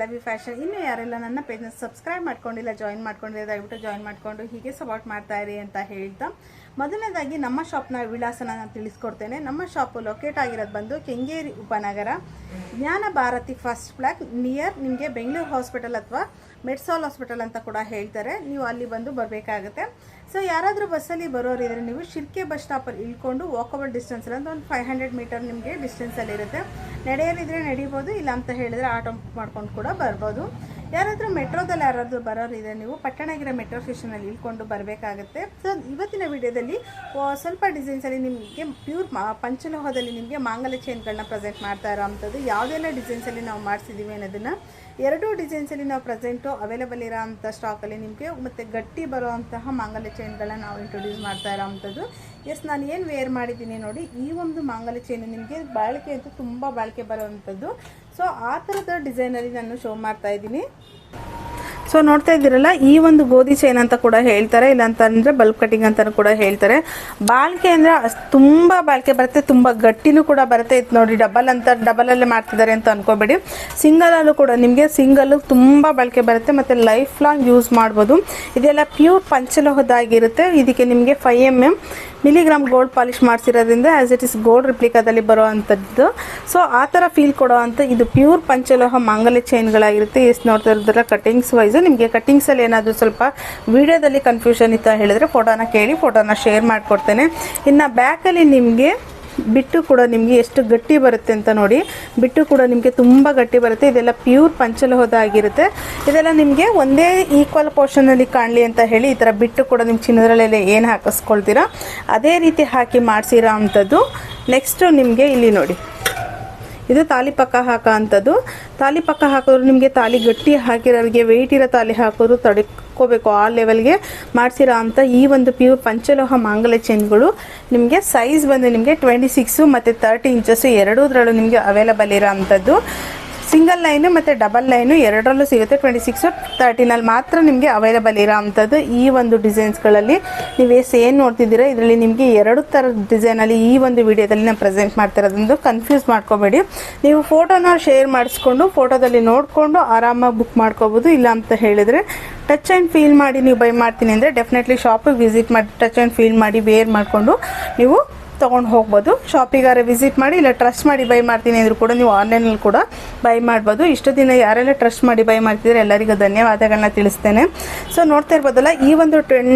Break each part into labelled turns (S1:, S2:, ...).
S1: Pallavi fashion. ಇನ್ನು ಯಾರೆಲ್ಲ ನನ್ನ ಪೇಜ್ನ ಸಬ್ಸ್ಕ್ರೈಬ್ ಮಾಡ್ಕೊಂಡಿಲ್ಲ ಜಾಯಿನ್ ಮಾಡ್ಕೊಂಡಿಲ್ಲ, ದಯವಿಟ್ಟು ಜಾಯಿನ್ ಮಾಡಿಕೊಂಡು ಹೀಗೆ ಸಪೋರ್ಟ್ ಮಾಡ್ತಾ ಇರಿ ಅಂತ ಹೇಳ್ತಾ. ಮೊದಲನೇದಾಗಿ ನಮ್ಮ ಶಾಪ್ನ ವಿಳಾಸನ ನಾನು ತಿಳಿಸ್ಕೊಡ್ತೇನೆ. ನಮ್ಮ ಶಾಪು ಲೊಕೇಟ್ ಆಗಿರೋದು ಬಂದು ಕೆಂಗೇರಿ ಉಪನಗರ, ಜ್ಞಾನ ಭಾರತಿ ಫಸ್ಟ್ ಫ್ಲಾಗ್ ನಿಯರ್ ನಿಮಗೆ ಬೆಂಗಳೂರು ಹಾಸ್ಪಿಟಲ್ ಅಥವಾ ಮೆಡ್ಸಾಲ್ ಹಾಸ್ಪಿಟಲ್ ಅಂತ ಕೂಡ ಹೇಳ್ತಾರೆ. ನೀವು ಅಲ್ಲಿ ಬಂದು ಬರಬೇಕಾಗುತ್ತೆ. ಸೊ ಯಾರಾದರೂ ಬಸ್ಸಲ್ಲಿ ಬರೋರಿದ್ರೆ ನೀವು ಶಿರ್ಕೆ ಬಸ್ ಸ್ಟಾಪಲ್ಲಿ ಇಳ್ಕೊಂಡು ವಾಕಬಲ್ ಡಿಸ್ಟೆನ್ಸ್ ಅಂತ ಒಂದು ಫೈವ್ ಹಂಡ್ರೆಡ್ ಮೀಟರ್ ನಿಮಗೆ ಡಿಸ್ಟೆನ್ಸಲ್ಲಿ ಇರುತ್ತೆ. ನಡೆಯೋರಿದ್ರೆ ನಡಿಬೋದು, ಇಲ್ಲ ಅಂತ ಹೇಳಿದ್ರೆ ಆಟೋ ಮಾಡ್ಕೊಂಡು ಕೂಡ ಬರ್ಬೋದು. ಯಾರಾದರೂ ಮೆಟ್ರೋದಲ್ಲಿ ಯಾರಾದರೂ ಬರೋರಿದ್ರೆ ನೀವು ಪಟ್ಟಣಗಿರೋ ಮೆಟ್ರೋ ಸ್ಟೇಷನಲ್ಲಿ ಇಳ್ಕೊಂಡು ಬರಬೇಕಾಗುತ್ತೆ. ಸೊ ಇವತ್ತಿನ ವಿಡಿಯೋದಲ್ಲಿ ಸ್ವಲ್ಪ ಡಿಸೈನ್ಸಲ್ಲಿ ನಿಮಗೆ ಪ್ಯೂರ್ ಪಂಚಲೋಹದಲ್ಲಿ ನಿಮಗೆ ಮಾಂಗಲ್ಯ ಚೈನ್ಗಳನ್ನ ಪ್ರೆಸೆಂಟ್ ಮಾಡ್ತಾ ಇರೋವಂಥದ್ದು. ಯಾವುದೆಲ್ಲ ಡಿಸೈನ್ಸಲ್ಲಿ ನಾವು ಮಾಡಿಸಿದ್ದೀವಿ ಅನ್ನೋದನ್ನು, ಎರಡೂ ಡಿಸೈನ್ಸಲ್ಲಿ ನಾವು ಪ್ರೆಸೆಂಟು ಅವೈಲೇಬಲ್ ಇರೋ ಅಂಥ ಸ್ಟಾಕಲ್ಲಿ ನಿಮಗೆ ಮತ್ತು ಗಟ್ಟಿ ಬರುವಂತಹ ಮಾಂಗಲ್ಯ ಚೈನ್ಗಳನ್ನ ನಾವು ಇಂಟ್ರೊಡ್ಯೂಸ್ ಮಾಡ್ತಾ ಇರೋವಂಥದ್ದು. ಎಸ್ ನಾನು ಏನು ವೇರ್ ಮಾಡಿದ್ದೀನಿ ನೋಡಿ, ಈ ಒಂದು ಮಾಂಗಲ್ಯ ಚೈನು ನಿಮಗೆ ಬಾಳಿಕೆ ಅಂತೂ ತುಂಬ ಬಾಳಿಕೆ ಬರುವಂಥದ್ದು. ಸೊ ಆ ಥರದ ಡಿಸೈನಲ್ಲಿ ನಾನು ಶೋ ಮಾಡ್ತಾ ಇದ್ದೀನಿ. ಸೊ ನೋಡ್ತಾ ಇದ್ದೀರಲ್ಲ, ಈ ಒಂದು ಗೋಧಿ ಚೈನ್ ಅಂತ ಕೂಡ ಹೇಳ್ತಾರೆ. ಇಲ್ಲ ಅಂತಂದ್ರೆ ಬಲ್ಬ್ ಕಟಿಂಗ್ ಅಂತ ಕೂಡ ಹೇಳ್ತಾರೆ. ಬಾಳ್ಕೆ ಅಂದ್ರೆ ತುಂಬಾ ಬಾಳ್ಕೆ ಬರುತ್ತೆ, ತುಂಬಾ ಗಟ್ಟಿನೂ ಕೂಡ ಬರುತ್ತೆ. ಇತ್ತು ನೋಡಿ ಡಬಲ್ ಅಂತ ಡಬಲ್ ಅಲ್ಲೇ ಮಾಡ್ತಿದ್ದಾರೆ ಅಂತ ಅನ್ಕೋಬೇಡಿ. ಸಿಂಗಲ್ ಅಲ್ಲೂ ಕೂಡ ನಿಮಗೆ ಸಿಂಗಲ್ ತುಂಬಾ ಬಾಳಿಕೆ ಬರುತ್ತೆ ಮತ್ತೆ ಲೈಫ್ ಲಾಂಗ್ ಯೂಸ್ ಮಾಡ್ಬೋದು. ಇದೆಲ್ಲ ಪ್ಯೂರ್ ಪಂಚಲೋಹದಾಗಿರುತ್ತೆ. ಇದಕ್ಕೆ ನಿಮಗೆ five M M milligram gold polish ಮಾಡಿಸಿರೋದ್ರಿಂದ as it is gold ರಿಪ್ಲಿಕಾದಲ್ಲಿ ಬರುವಂಥದ್ದು ಸೊ ಆ ಥರ ಫೀಲ್ ಕೊಡೋ ಅಂತ ಇದು ಪ್ಯೂರ್ ಪಂಚಲೋಹ ಮಾಂಗಲ್ಯ ಚೈನ್ಗಳಾಗಿರುತ್ತೆ ಎಷ್ಟು ನೋಡ್ತಾ ಇರೋದ್ರ ಕಟಿಂಗ್ಸ್ ವೈಸ್ ನಿಮಗೆ ಕಟ್ಟಿಂಗ್ಸಲ್ಲಿ ಏನಾದರೂ ಸ್ವಲ್ಪ ವಿಡಿಯೋದಲ್ಲಿ ಕನ್ಫ್ಯೂಷನ್ ಇತ್ತು ಹೇಳಿದರೆ ಫೋಟೋನ ಕೇಳಿ, ಫೋಟೋನ ಶೇರ್ ಮಾಡಿಕೊಡ್ತೇನೆ. ಇನ್ನು ಬ್ಯಾಕಲ್ಲಿ ನಿಮಗೆ ಬಿಟ್ಟು ಕೂಡ ನಿಮಗೆ ಎಷ್ಟು ಗಟ್ಟಿ ಬರುತ್ತೆ ಅಂತ ನೋಡಿ, ಬಿಟ್ಟು ಕೂಡ ನಿಮಗೆ ತುಂಬ ಗಟ್ಟಿ ಬರುತ್ತೆ. ಇದೆಲ್ಲ ಪ್ಯೂರ್ ಪಂಚಲೋಹದ ಆಗಿರುತ್ತೆ. ಇದೆಲ್ಲ ನಿಮಗೆ ಒಂದೇ ಈಕ್ವಲ್ ಪೋರ್ಷನಲ್ಲಿ ಕಾಣಲಿ ಅಂತ ಹೇಳಿ ಈ ಥರ ಬಿಟ್ಟು ಕೂಡ ನಿಮ್ಮ ಚಿನ್ನದ್ರಲ್ಲೆಲ್ಲ ಏನು ಹಾಕಿಸ್ಕೊಳ್ತೀರಾ, ಅದೇ ರೀತಿ ಹಾಕಿ ಮಾಡಿಸಿರೋ ಅಂಥದ್ದು. ನೆಕ್ಸ್ಟು ನಿಮಗೆ ಇಲ್ಲಿ ನೋಡಿ. ಇದು ತಾಲಿ ಪಕ್ಕ ಹಾಕೋ ಅಂಥದ್ದು ತಾಲಿ ಪಕ್ಕ ಹಾಕಿದ್ರು ನಿಮಗೆ ತಾಲಿ ಗಟ್ಟಿ ಹಾಕಿರೋರಿಗೆ ವೆಯ್ಟ್ ಇರೋ ತಾಲಿ ಹಾಕೋರು ತಡ್ಕೋಬೇಕು. ಆ ಲೆವೆಲ್ಗೆ ಮಾಡಿಸಿರೋ ಅಂತ ಈ ಒಂದು ಪ್ಯೂರ್ ಪಂಚಲೋಹ ಮಾಂಗಲ್ಯ ಚೈನ್ಗಳು ನಿಮಗೆ ಸೈಜ್ ಬಂದು ನಿಮಗೆ ಟ್ವೆಂಟಿ ಸಿಕ್ಸು ಮತ್ತು ತರ್ಟಿ ಇಂಚಸ್ಸು ಎರಡೂದ್ರಲ್ಲೂ ನಿಮಗೆ ಅವೈಲಬಲ್ ಇರೋ ಅಂಥದ್ದು. ಸಿಂಗಲ್ ಲೈನು ಮತ್ತು ಡಬಲ್ ಲೈನು ಎರಡರಲ್ಲೂ ಸಿಗುತ್ತೆ. ಟ್ವೆಂಟಿ ಸಿಕ್ಸು ತರ್ಟಿನಲ್ಲಿ ಮಾತ್ರ ನಿಮಗೆ ಅವೈಲಬಲ್ ಇರೋ ಅಂಥದ್ದು ಈ ಒಂದು ಡಿಸೈನ್ಸ್ಗಳಲ್ಲಿ ನೀವು ಎಸ್ ಏನು ನೋಡ್ತಿದ್ದೀರಾ. ಇದರಲ್ಲಿ ನಿಮಗೆ ಎರಡು ಥರದ ಡಿಸೈನಲ್ಲಿ ಈ ಒಂದು ವಿಡಿಯೋದಲ್ಲಿ ನಾನು ಪ್ರೆಸೆಂಟ್ ಮಾಡ್ತಿರೋದಂದು ಕನ್ಫ್ಯೂಸ್ ಮಾಡ್ಕೋಬೇಡಿ. ನೀವು ಫೋಟೋನ ಶೇರ್ ಮಾಡಿಸ್ಕೊಂಡು ಫೋಟೋದಲ್ಲಿ ನೋಡಿಕೊಂಡು ಆರಾಮಾಗಿ ಬುಕ್ ಮಾಡ್ಕೋಬೋದು. ಇಲ್ಲ ಅಂತ ಹೇಳಿದರೆ ಟಚ್ ಆ್ಯಂಡ್ ಫೀಲ್ ಮಾಡಿ ನೀವು ಬೈ ಮಾಡ್ತೀನಿ ಅಂದರೆ ಡೆಫಿನೆಟ್ಲಿ ಶಾಪಿಗೆ ವಿಸಿಟ್ ಮಾಡಿ ಟಚ್ ಆ್ಯಂಡ್ ಫೀಲ್ ಮಾಡಿ ವೇರ್ ಮಾಡಿಕೊಂಡು ನೀವು ತೊಗೊಂಡು ಹೋಗ್ಬೋದು. ಶಾಪಿಗಾರೆ ವಿಸಿಟ್ ಮಾಡಿ, ಇಲ್ಲ ಟ್ರಸ್ಟ್ ಮಾಡಿ ಬೈ ಮಾಡ್ತೀನಿ ಅಂದರೂ ಕೂಡ ನೀವು ಆನ್ಲೈನಲ್ಲಿ ಕೂಡ ಬೈ ಮಾಡ್ಬೋದು. ಇಷ್ಟು ದಿನ ಯಾರೆಲ್ಲ ಟ್ರಸ್ಟ್ ಮಾಡಿ ಬೈ ಮಾಡ್ತಿದ್ರೆ ಎಲ್ಲರಿಗೂ ಧನ್ಯವಾದಗಳನ್ನ ತಿಳಿಸ್ತೇನೆ. ಸೊ ನೋಡ್ತಾ ಇರ್ಬೋದಲ್ಲ, ಈ ಒಂದು ಟ್ರೆಂಡ್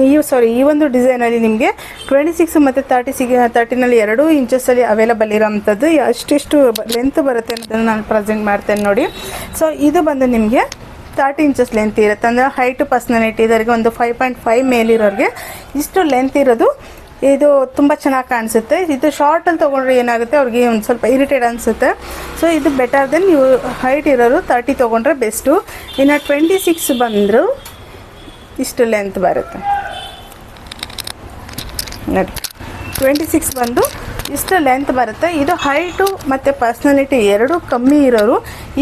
S1: ಈ ಸಾರಿ ಈ ಒಂದು ಡಿಸೈನಲ್ಲಿ ನಿಮಗೆ ಟ್ವೆಂಟಿ ಸಿಕ್ಸ್ ಮತ್ತು ತರ್ಟಿ ಸಿಕ್ ತರ್ಟಿನಲ್ಲಿ ಎರಡು ಇಂಚಸ್ಸಲ್ಲಿ ಅವೈಲಬಲ್ ಇರೋವಂಥದ್ದು ಅಷ್ಟಿಷ್ಟು ಲೆಂತ್ ಬರುತ್ತೆ ಅನ್ನೋದನ್ನು ನಾನು ಪ್ರೆಸೆಂಟ್ ಮಾಡ್ತೇನೆ ನೋಡಿ. ಸೊ ಇದು ಬಂದು ನಿಮಗೆ ತರ್ಟಿ ಇಂಚಸ್ ಲೆಂತ್ ಇರುತ್ತೆ. ಅಂದರೆ ಹೈಟ್ ಪರ್ಸ್ನಾಲಿಟಿ ಇದರಿಗೆ ಒಂದು ಫೈವ್ ಪಾಯಿಂಟ್ ಫೈವ್ ಮೇಲಿರೋರಿಗೆ ಇಷ್ಟು ಲೆಂತ್ ಇರೋದು ಇದು ತುಂಬ ಚೆನ್ನಾಗಿ ಕಾಣಿಸುತ್ತೆ. ಇದು ಶಾರ್ಟಲ್ಲಿ ತೊಗೊಂಡ್ರೆ ಏನಾಗುತ್ತೆ? ಅವ್ರಿಗೆ ಒಂದು ಸ್ವಲ್ಪ ಇರಿಟೇಟ್ ಅನಿಸುತ್ತೆ. ಸೊ ಇದು ಬೆಟರ್ ದೆನ್ ನೀವು ಹೈಟ್ ಇರೋರು ತರ್ಟಿ ತೊಗೊಂಡ್ರೆ ಬೆಸ್ಟು ಇನ್ನು ಟ್ವೆಂಟಿ ಸಿಕ್ಸ್ ಬಂದರು ಇಷ್ಟು ಲೆಂತ್ ಬರುತ್ತೆ. ನೋಡಿ. ಟ್ವೆಂಟಿ ಸಿಕ್ಸ್ ಬಂದು ಇಷ್ಟು ಲೆಂತ್ ಬರುತ್ತೆ. ಇದು ಹೈಟು ಮತ್ತು ಪರ್ಸ್ನಾಲಿಟಿ ಎರಡೂ ಕಮ್ಮಿ ಇರೋರು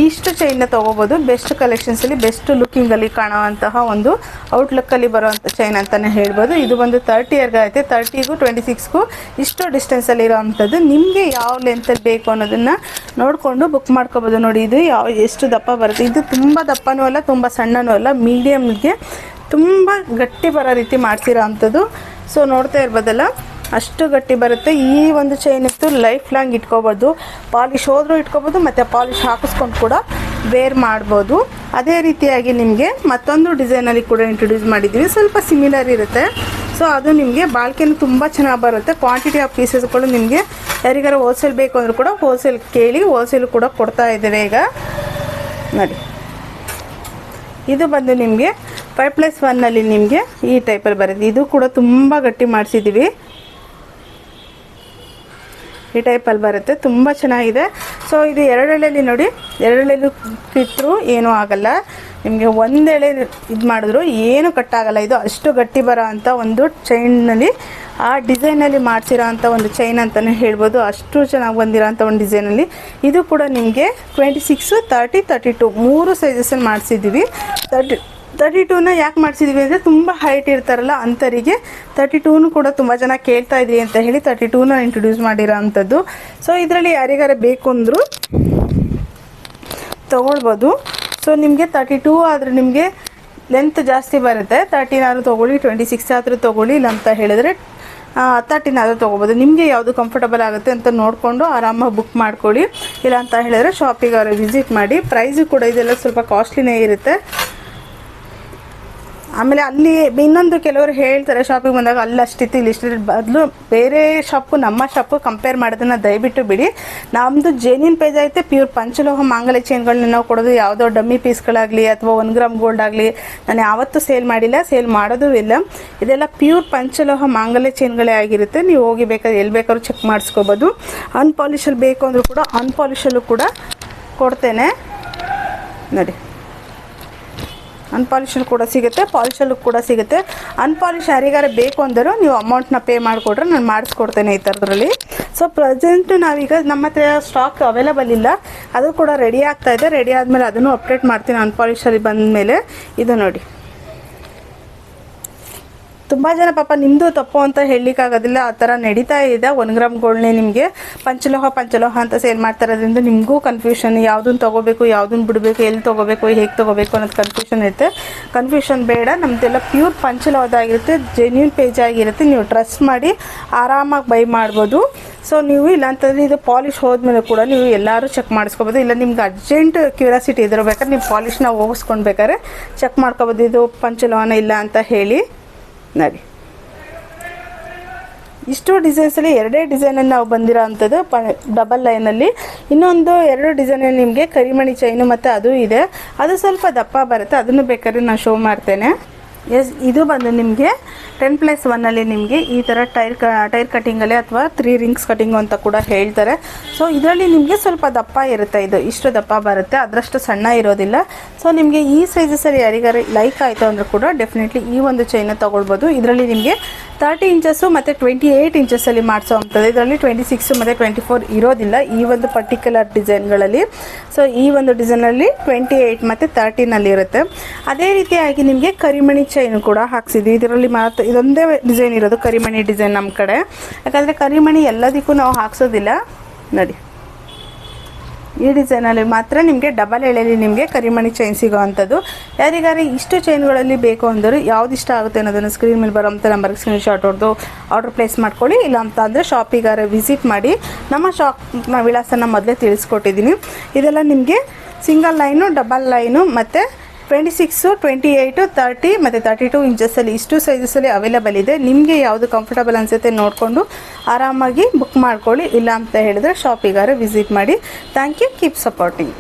S1: ಇಷ್ಟು ಚೈನ್ನ ತೊಗೋಬೋದು. ಬೆಸ್ಟ್ ಕಲೆಕ್ಷನ್ಸಲ್ಲಿ ಬೆಸ್ಟ್ ಲುಕ್ಕಿಂಗಲ್ಲಿ ಕಾಣುವಂತಹ ಒಂದು ಔಟ್ಲುಕ್ಕಲ್ಲಿ ಬರುವಂಥ ಚೈನ್ ಅಂತಲೇ ಹೇಳ್ಬೋದು. ಇದು ಒಂದು ತರ್ಟಿ ಇಯರ್ಗೆ ಐತೆ ತರ್ಟಿಗೂ ಟ್ವೆಂಟಿ ಸಿಕ್ಸ್ಗೂ ಇಷ್ಟು ಡಿಸ್ಟೆನ್ಸಲ್ಲಿ ಇರೋವಂಥದ್ದು ನಿಮಗೆ ಯಾವ ಲೆಂತಲ್ಲಿ ಬೇಕು ಅನ್ನೋದನ್ನು ನೋಡಿಕೊಂಡು ಬುಕ್ ಮಾಡ್ಕೋಬೋದು ನೋಡಿ. ಇದು ಯಾವ, ಎಷ್ಟು ದಪ್ಪ ಬರುತ್ತೆ. ಇದು ತುಂಬ ದಪ್ಪನೂ ಅಲ್ಲ, ತುಂಬ ಸಣ್ಣನೂ ಅಲ್ಲ. ಮೀಡಿಯಮ್ಗೆ ತುಂಬ ಗಟ್ಟಿ ಬರೋ ರೀತಿ ಮಾಡ್ತಿರೋ ಅಂಥದ್ದು ಸೊ ನೋಡ್ತಾ ಇರ್ಬೋದಲ್ಲ. ಅಷ್ಟು ಗಟ್ಟಿ ಬರುತ್ತೆ. ಈ ಒಂದು ಚೈನ್ ಇತ್ತು ಲೈಫ್ ಲಾಂಗ್ ಇಟ್ಕೋಬೋದು. ಪಾಲಿಶ್ ಹೋದರೂ ಇಟ್ಕೋಬೋದು, ಮತ್ತು ಪಾಲಿಶ್ ಹಾಕಿಸ್ಕೊಂಡು ಕೂಡ ವೇರ್ ಮಾಡ್ಬೋದು. ಅದೇ ರೀತಿಯಾಗಿ ನಿಮಗೆ ಮತ್ತೊಂದು ಡಿಸೈನಲ್ಲಿ ಕೂಡ ಇಂಟ್ರೊಡ್ಯೂಸ್ ಮಾಡಿದ್ದೀವಿ. ಸ್ವಲ್ಪ ಸಿಮಿಲರ್ ಇರುತ್ತೆ. ಸೊ ಅದು ನಿಮಗೆ ಬಾಳ್ಕೆನೂ ತುಂಬ ಚೆನ್ನಾಗಿ ಬರುತ್ತೆ. ಕ್ವಾಂಟಿಟಿ ಆಫ್ ಪೀಸಸ್ಗಳು ನಿಮಗೆ ಯಾರಿಗಾರ ಹೋಲ್ಸೇಲ್ ಬೇಕು ಅಂದರೂ ಕೂಡ ಹೋಲ್ಸೇಲ್ ಕೇಳಿ ಹೋಲ್ಸೇಲ್ ಕೂಡ ಕೊಡ್ತಾ ಇದ್ದೇವೆ ಈಗ. ನೋಡಿ. ಇದು ಬಂದು ನಿಮಗೆ ಫೈವ್ ಪ್ಲಸ್ ಒನ್ನಲ್ಲಿ ನಿಮಗೆ ಈ ಟೈಪಲ್ಲಿ ಬರುತ್ತೆ. ಇದು ಕೂಡ ತುಂಬ ಗಟ್ಟಿ ಮಾಡಿಸಿದ್ದೀವಿ. ಈ ಟೈಪಲ್ಲಿ ಬರುತ್ತೆ. ತುಂಬ ಚೆನ್ನಾಗಿದೆ. ಸೊ ಇದು ಎರಡೆಳೆಯಲ್ಲಿ ನೋಡಿ. ಎರಡೆಳೆಲು ಕಿಟ್ಟರು ಏನೂ ಆಗಲ್ಲ. ನಿಮಗೆ ಒಂದೆಳೆ ಇದು ಮಾಡಿದ್ರು ಏನು ಕಟ್ಟಾಗಲ್ಲ. ಇದು ಅಷ್ಟು ಗಟ್ಟಿ ಬರೋ ಅಂಥ ಒಂದು ಚೈನಲ್ಲಿ ಆ ಡಿಸೈನಲ್ಲಿ ಮಾಡ್ಸಿರೋ ಅಂಥ ಒಂದು ಚೈನ್ ಅಂತಲೇ ಹೇಳ್ಬೋದು. ಅಷ್ಟು ಚೆನ್ನಾಗಿ ಬಂದಿರೋ ಒಂದು ಡಿಸೈನಲ್ಲಿ ಇದು ಕೂಡ ನಿಮಗೆ twenty six thirty thirty two ಮೂರು ಸೈಜಸಲ್ಲಿ ಮಾಡಿಸಿದ್ದೀವಿ. ತರ್ಟಿ ತರ್ಟಿ ಟೂನ ಯಾಕೆ ಮಾಡಿಸಿದ್ವಿ ಅಂದರೆ ತುಂಬ ಹೈಟ್ ಇರ್ತಾರಲ್ಲ ಅಂಥರಿಗೆ ತರ್ಟಿ ಟೂನು ಕೂಡ ತುಂಬ ಜನ ಕೇಳ್ತಾ ಇದ್ರಿ ಅಂತ ಹೇಳಿ ತರ್ಟಿ ಟೂನ ಇಂಟ್ರೊಡ್ಯೂಸ್ ಮಾಡಿರೋ ಅಂಥದ್ದು. ಸೊ ಇದರಲ್ಲಿ ಯಾರಿಗಾರ ಬೇಕು ಅಂದರೂ ತೊಗೊಳ್ಬೋದು. ಸೊ ನಿಮಗೆ ತರ್ಟಿ ಟೂ ಆದರೆ ನಿಮಗೆ ಲೆಂತ್ ಜಾಸ್ತಿ ಬರುತ್ತೆ. ತರ್ಟೀನಾದ್ರು ತೊಗೊಳ್ಳಿ ಟ್ವೆಂಟಿ ಸಿಕ್ಸ್ ಆದರೂ ತೊಗೊಳ್ಳಿ ಇಲ್ಲ ಅಂತ ಹೇಳಿದ್ರೆ ತರ್ಟೀನಾದರೂ ತೊಗೋಬೋದು ನಿಮಗೆ ಯಾವುದು ಕಂಫರ್ಟಬಲ್ ಆಗುತ್ತೆ ಅಂತ ನೋಡಿಕೊಂಡು ಆರಾಮಾಗಿ ಬುಕ್ ಮಾಡ್ಕೊಳ್ಳಿ. ಇಲ್ಲ ಅಂತ ಹೇಳಿದ್ರೆ ಶಾಪಿಗೆ ಅವರು ವಿಸಿಟ್ ಮಾಡಿ. ಪ್ರೈಸು ಕೂಡ ಇದೆಲ್ಲ ಸ್ವಲ್ಪ ಕಾಸ್ಟ್ಲಿನೇ ಇರುತ್ತೆ. ಆಮೇಲೆ ಅಲ್ಲಿ ಇನ್ನೊಂದು ಕೆಲವರು ಹೇಳ್ತಾರೆ ಶಾಪಿಗೆ ಬಂದಾಗ ಅಲ್ಲಿ ಅಷ್ಟಿತ್ತು, ಇಲ್ಲಿ ಇಷ್ಟಿತ್ತು. ಬದಲು ಬೇರೆ ಶಾಪು ನಮ್ಮ ಶಾಪು ಕಂಪೇರ್ ಮಾಡೋದನ್ನ ದಯವಿಟ್ಟು ಬಿಡಿ. ನಮ್ಮದು ಜೇನಿನ್ ಪೇಜ್ ಐತೆ ಪ್ಯೂರ್ ಪಂಚಲೋಹ ಮಾಂಗಲ್ಯ ಚೈನ್ಗಳನ್ನ ನಾವು ಕೊಡೋದು. ಯಾವುದೋ ಡಮ್ಮಿ ಪೀಸ್ಗಳಾಗಲಿ ಅಥವಾ ಒನ್ ಗ್ರಾಮ್ ಗೋಲ್ಡ್ ಆಗಲಿ, ನಾನು ಯಾವತ್ತೂ ಸೇಲ್ ಮಾಡಿಲ್ಲ ಸೇಲ್ ಮಾಡೋದು ಇಲ್ಲ. ಇದೆಲ್ಲ ಪ್ಯೂರ್ ಪಂಚಲೋಹ ಮಾಂಗಲ್ಯ ಚೈನ್ಗಳೇ ಆಗಿರುತ್ತೆ. ನೀವು ಹೋಗಿ ಬೇಕಾದ್ರೆ ಎಲ್ಲಿ ಬೇಕಾದ್ರೂ ಚೆಕ್ ಮಾಡಿಸ್ಕೋಬೋದು. ಅನ್ಪಾಲಿಶಲ್ಲಿ ಬೇಕು ಅಂದರೂ ಕೂಡ ಅನ್ಪಾಲಿಶಲ್ಲೂ ಕೂಡ ಕೊಡ್ತೇನೆ. ನೋಡಿ. ಅನ್ಪಾಲಿಶಲ್ಲಿ ಕೂಡ ಸಿಗುತ್ತೆ ಪಾಲಿಶಲ್ಲೂ ಕೂಡ ಸಿಗುತ್ತೆ. ಅನ್ಪಾಲಿಶ್ ಯಾರಿಗಾರ ಬೇಕು ಅಂದರೂ ನೀವು ಅಮೌಂಟ್ನ ಪೇ ಮಾಡಿಕೊಟ್ರೆ ನಾನು ಮಾಡಿಸ್ಕೊಡ್ತೇನೆ ಈ ಥರದ್ರಲ್ಲಿ. ಸೊ ಪ್ರೆಸೆಂಟ್ ನಾವೀಗ ನಮ್ಮ ಹತ್ರ ಸ್ಟಾಕ್ ಅವೈಲಬಲ್ ಇಲ್ಲ. ಅದು ಕೂಡ ರೆಡಿ ಆಗ್ತಾ ಇದೆ. ರೆಡಿ ಆದಮೇಲೆ ಅದನ್ನು ಅಪ್ಡೇಟ್ ಮಾಡ್ತೀನಿ ಅನ್ಪಾಲಿಶಲ್ಲಿ ಬಂದ ಮೇಲೆ ಇದು ನೋಡಿ. ತುಂಬ ಜನ ಪಾಪ ನಿಮ್ಮದು ತಪ್ಪು ಅಂತ ಹೇಳಲಿಕ್ಕಾಗೋದಿಲ್ಲ, ಆ ಥರ ನಡೀತಾ ಇದೆ. ಒನ್ ಗ್ರಾಮ್ ಗೋಲ್ಡ್ನೇ ನಿಮಗೆ ಪಂಚಲೋಹ ಪಂಚಲೋಹ ಅಂತ ಸೇಲ್ ಮಾಡ್ತಾ ಇರೋದ್ರಿಂದ ನಿಮಗೂ ಕನ್ಫ್ಯೂಷನ್ ಯಾವುದನ್ನು ತಗೋಬೇಕು ಯಾವುದನ್ನು ಬಿಡಬೇಕು, ಎಲ್ಲಿ ತಗೋಬೇಕು, ಹೇಗೆ ತಗೋಬೇಕು ಅನ್ನೋದು ಕನ್ಫ್ಯೂಷನ್ ಇರುತ್ತೆ. ಕನ್ಫ್ಯೂಷನ್ ಬೇಡ ನಮ್ಮದೆಲ್ಲ ಪ್ಯೂರ್ ಪಂಚಲೋಹದಾಗಿರುತ್ತೆ ಜೆನ್ಯೂನ್ ಪೇಜ್ ಆಗಿರುತ್ತೆ. ನೀವು ಟ್ರಸ್ಟ್ ಮಾಡಿ ಆರಾಮಾಗಿ ಬೈ ಮಾಡ್ಬೋದು. ಸೊ ನೀವು ಇಲ್ಲ ಅಂತಂದ್ರೆ ಇದು ಪಾಲಿಶ್ ಹೋದ್ಮೇಲೆ ಕೂಡ ನೀವು ಎಲ್ಲರೂ ಚೆಕ್ ಮಾಡಿಸ್ಕೋಬೋದು. ಇಲ್ಲ, ನಿಮ್ಗೆ ಅರ್ಜೆಂಟ್ ಕ್ಯೂರಿಯಾಸಿಟಿ ಇದ್ರೆ ಬೇಕಾದ್ರೆ ನೀವು ಪಾಲಿಶ್ನ ಹೋಗಿಸ್ಕೊಂಡ್ಬೇಕಾದ್ರೆ ಚೆಕ್ ಮಾಡ್ಕೋಬೋದು. ಇದು ಪಂಚಲೋಹನ ಇಲ್ಲ ಅಂತ ಹೇಳಿ. ನೋಡಿ. ಇಷ್ಟು ಡಿಸೈನ್ಸಲ್ಲಿ ಎರಡೇ ಡಿಸೈನಲ್ಲಿ ನಾವು ಬಂದಿರೋ ಅಂಥದ್ದು ಪ ಡಬಲ್ ಲೈನಲ್ಲಿ ಇನ್ನೊಂದು ಎರಡು ಡಿಸೈನಲ್ಲಿ ನಿಮಗೆ ಕರಿಮಣಿ ಚೈನು ಮತ್ತು ಅದು ಇದೆ. ಅದು ಸ್ವಲ್ಪ ದಪ್ಪ ಬರುತ್ತೆ. ಅದನ್ನು ಬೇಕಾದ್ರೆ ನಾನು ಶೋ ಮಾಡ್ತೇನೆ. ಎಸ್ ಇದು ಬಂದು ನಿಮಗೆ ಟೆನ್ ಪ್ಲಸ್ ಒನ್ನಲ್ಲಿ ನಿಮಗೆ ಈ ಥರ ಟೈರ್ ಕ ಟೈರ್ ಕಟ್ಟಿಂಗಲ್ಲಿ ಅಥವಾ ತ್ರೀ ರಿಂಗ್ಸ್ ಕಟ್ಟಿಂಗ್ ಅಂತ ಕೂಡ ಹೇಳ್ತಾರೆ. ಸೊ ಇದರಲ್ಲಿ ನಿಮಗೆ ಸ್ವಲ್ಪ ದಪ್ಪ ಇರುತ್ತೆ ಇದು. ಇಷ್ಟು ದಪ್ಪ ಬರುತ್ತೆ. ಅದರಷ್ಟು ಸಣ್ಣ ಇರೋದಿಲ್ಲ. ಸೊ ನಿಮಗೆ ಈ ಸೈಜಸಲ್ಲಿ ಯಾರಿಗಾರು ಲೈಕ್ ಆಯಿತು ಅಂದರೂ ಕೂಡ ಡೆಫಿನೆಟ್ಲಿ ಈ ಒಂದು ಚೈನ ತೊಗೊಳ್ಬೋದು. ಇದರಲ್ಲಿ ನಿಮಗೆ ತರ್ಟಿ ಇಂಚಸ್ಸು ಮತ್ತು ಟ್ವೆಂಟಿ ಏಯ್ಟ್ ಇಂಚಸ್ಸಲ್ಲಿ ಮಾಡಿಸೋ ಅಂಥದ್ದು. ಇದರಲ್ಲಿ ಟ್ವೆಂಟಿ ಸಿಕ್ಸು ಮತ್ತು ಟ್ವೆಂಟಿ ಫೋರ್ ಇರೋದಿಲ್ಲ ಈ ಒಂದು ಪರ್ಟಿಕ್ಯುಲರ್ ಡಿಸೈನ್ಗಳಲ್ಲಿ ಸೊ ಈ ಒಂದು ಡಿಸೈನಲ್ಲಿ ಟ್ವೆಂಟಿ ಏಯ್ಟ್ ಮತ್ತು ತರ್ಟಿನಲ್ಲಿ ಇರುತ್ತೆ. ಅದೇ ರೀತಿಯಾಗಿ ನಿಮಗೆ ಕರಿಮಣಿ ಚೈನು ಕೂಡ ಹಾಕ್ಸಿದ್ವಿ. ಇದರಲ್ಲಿ ಮಾತ್ರ ಇದೊಂದೇ ಡಿಸೈನ್ ಇರೋದು ಕರಿಮಣಿ ಡಿಸೈನ್ ನಮ್ಮ ಕಡೆ. ಯಾಕಂದರೆ ಕರಿಮಣಿ ಎಲ್ಲದಕ್ಕೂ ನಾವು ಹಾಕ್ಸೋದಿಲ್ಲ. ನೋಡಿ. ಈ ಡಿಸೈನಲ್ಲಿ ಮಾತ್ರ ನಿಮಗೆ ಡಬಲ್ ಎಳೆಯಲ್ಲಿ ನಿಮಗೆ ಕರಿಮಣಿ ಚೈನ್ ಸಿಗೋ ಅಂಥದ್ದು ಯಾರಿಗಾರು ಇಷ್ಟು ಚೈನ್ಗಳಲ್ಲಿ ಬೇಕು ಅಂದರೆ ಯಾವ್ದು ಇಷ್ಟ ಆಗುತ್ತೆ ಅನ್ನೋದನ್ನು ಸ್ಕ್ರೀನ್ ಮೇಲೆ ಬರೋಂಥ ನಂಬರ್ಗೆ ಸ್ಕ್ರೀನ್ ಶಾಟ್ ಹೊಡೆದು ಆರ್ಡರ್ ಪ್ಲೇಸ್ ಮಾಡ್ಕೊಳ್ಳಿ. ಇಲ್ಲ ಅಂತ ಅಂದರೆ ಶಾಪಿಗಾರ ವಿಸಿಟ್ ಮಾಡಿ. ನಮ್ಮ ಶಾಪ್ನ ವಿಳಾಸನ ಮೊದಲೇ ತಿಳಿಸ್ಕೊಟ್ಟಿದ್ದೀನಿ. ಇದೆಲ್ಲ ನಿಮಗೆ ಸಿಂಗಲ್ ಲೈನು ಡಬಲ್ ಲೈನು ಮತ್ತು twenty six twenty eight thirty ಮತ್ತು ತರ್ಟಿ ಟು ಇಂಚಸ್ಸಲ್ಲಿ ಇಷ್ಟು ಸೈಜಸ್ಸಲ್ಲಿ ಅವೈಲೇಬಲ್ ಇದೆ. ನಿಮಗೆ ಯಾವುದು ಕಂಫರ್ಟಬಲ್ ಅನಿಸುತ್ತೆ ನೋಡಿಕೊಂಡು ಆರಾಮಾಗಿ ಬುಕ್ ಮಾಡ್ಕೊಳ್ಳಿ. ಇಲ್ಲ ಅಂತ ಹೇಳಿದ್ರೆ ಶಾಪಿಗಾರ ವಿಸಿಟ್ ಮಾಡಿ. Thank you keep supporting